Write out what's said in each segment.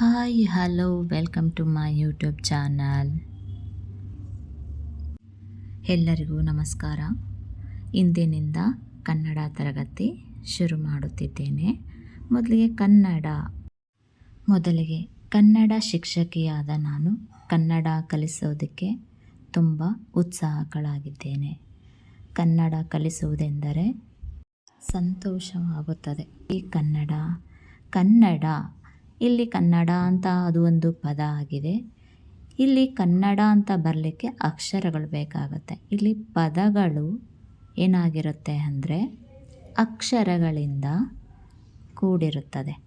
Hi hello welcome to my YouTube channel ಎಲ್ಲರಿಗೂ ನಮಸ್ಕಾರ. ಇಂದಿನಿಂದ ಕನ್ನಡ ತರಗತಿ ಶುರು ಮಾಡುತ್ತಿದ್ದೇನೆ. ಮೊದಲಿಗೆ ಕನ್ನಡ. ಮೊದಲಿಗೆ ಕನ್ನಡ ಶಿಕ್ಷಕಿಯಾದ ನಾನು ಕನ್ನಡ ಕಲಿಸೋದಕ್ಕೆ ತುಂಬ ಉತ್ಸಾಹಗಳಾಗಿದ್ದೇನೆ ಕನ್ನಡ ಕಲಿಸುವುದೆಂದರೆ ಸಂತೋಷವಾಗುತ್ತದೆ. ಈ ಕನ್ನಡ ಕನ್ನಡ ಇಲ್ಲಿ ಕನ್ನಡ ಅಂತ ಅದು ಒಂದು ಪದ ಆಗಿದೆ. ಇಲ್ಲಿ ಕನ್ನಡ ಅಂತ ಬರಲಿಕ್ಕೆ ಅಕ್ಷರಗಳು ಬೇಕಾಗುತ್ತೆ. ಇಲ್ಲಿ ಪದಗಳು ಏನಾಗಿರುತ್ತೆ ಅಂದರೆ ಅಕ್ಷರಗಳಿಂದ ಕೂಡಿರುತ್ತದೆ.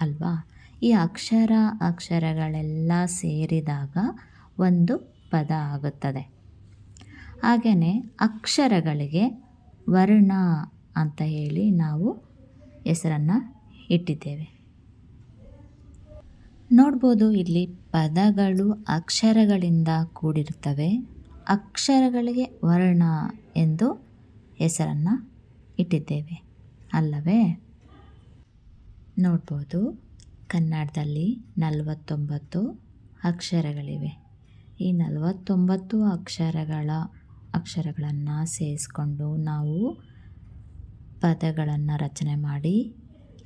ಅಲ್ವಾ? ಈ ಅಕ್ಷರ, ಅಕ್ಷರಗಳೆಲ್ಲ ಸೇರಿದಾಗ ಒಂದು ಪದ ಆಗುತ್ತದೆ. ಹಾಗೆಯೇ ಅಕ್ಷರಗಳಿಗೆ ವರ್ಣ ಅಂತ ಹೇಳಿ ನಾವು ಹೆಸರನ್ನು ಇಟ್ಟಿದ್ದೇವೆ. ನೋಡ್ಬೋದು, ಇಲ್ಲಿ ಪದಗಳು ಅಕ್ಷರಗಳಿಂದ ಕೂಡಿರುತ್ತವೆ. ಅಕ್ಷರಗಳಿಗೆ ವರ್ಣ ಎಂದು ಹೆಸರನ್ನು ಇಟ್ಟಿದ್ದೇವೆ. ಅಲ್ಲವೇ? ನೋಡ್ಬೋದು, ಕನ್ನಡದಲ್ಲಿ ನಲವತ್ತೊಂಬತ್ತು ಅಕ್ಷರಗಳಿವೆ. ಈ ನಲವತ್ತೊಂಬತ್ತು ಅಕ್ಷರಗಳ ಅಕ್ಷರಗಳನ್ನು ಸೇರಿಸ್ಕೊಂಡು ನಾವು ಪದಗಳನ್ನು ರಚನೆ ಮಾಡಿ,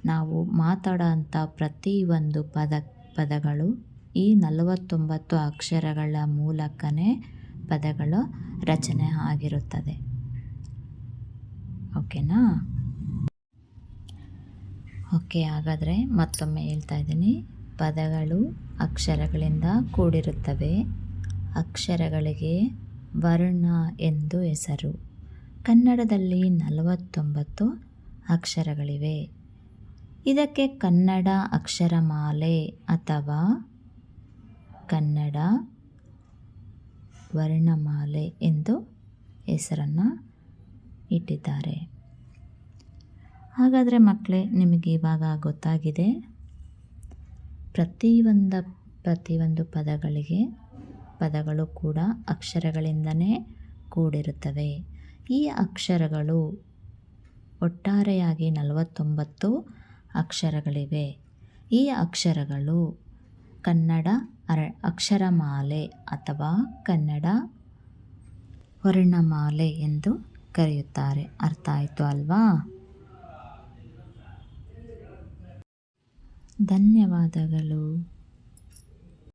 ನಾವು ಮಾತಾಡೋ ಅಂಥ ಪ್ರತಿಯೊಂದು ಪದ ಪದಗಳು ಈ ನಲವತ್ತೊಂಬತ್ತು ಅಕ್ಷರಗಳ ಮೂಲಕನೇ ಪದಗಳು ರಚನೆ ಆಗಿರುತ್ತದೆ. ಓಕೆನಾ? ಓಕೆ, ಹಾಗಾದರೆ ಮತ್ತೊಮ್ಮೆ ಹೇಳ್ತಾ ಇದ್ದೀನಿ. ಪದಗಳು ಅಕ್ಷರಗಳಿಂದ ಕೂಡಿರುತ್ತವೆ. ಅಕ್ಷರಗಳಿಗೆ ವರ್ಣ ಎಂದು ಹೆಸರು. ಕನ್ನಡದಲ್ಲಿ ನಲವತ್ತೊಂಬತ್ತು ಅಕ್ಷರಗಳಿವೆ. ಇದಕ್ಕೆ ಕನ್ನಡ ಅಕ್ಷರಮಾಲೆ ಅಥವಾ ಕನ್ನಡ ವರ್ಣಮಾಲೆ ಎಂದು ಹೆಸರನ್ನು ಇಟ್ಟಿದ್ದಾರೆ. ಹಾಗಾದರೆ ಮಕ್ಕಳೇ ನಿಮಗೆ ಇವಾಗ ಗೊತ್ತಾಗಿದೆ, ಪ್ರತಿಯೊಂದು ಪ್ರತಿಯೊಂದು ಪದಗಳಿಗೆ ಪದಗಳು ಕೂಡ ಅಕ್ಷರಗಳಿಂದನೇ ಕೂಡಿರುತ್ತವೆ. ಈ ಅಕ್ಷರಗಳು ಒಟ್ಟಾರೆಯಾಗಿ ನಲವತ್ತೊಂಬತ್ತು ಅಕ್ಷರಗಳಿವೆ. ಈ ಅಕ್ಷರಗಳು ಕನ್ನಡ ಅರ, ಅಕ್ಷರಮಾಲೆ ಅಥವಾ ಕನ್ನಡ ವರ್ಣಮಾಲೆ ಎಂದು ಕರೆಯುತ್ತಾರೆ. ಅರ್ಥ ಆಯಿತು ಅಲ್ವಾ? ಧನ್ಯವಾದಗಳು.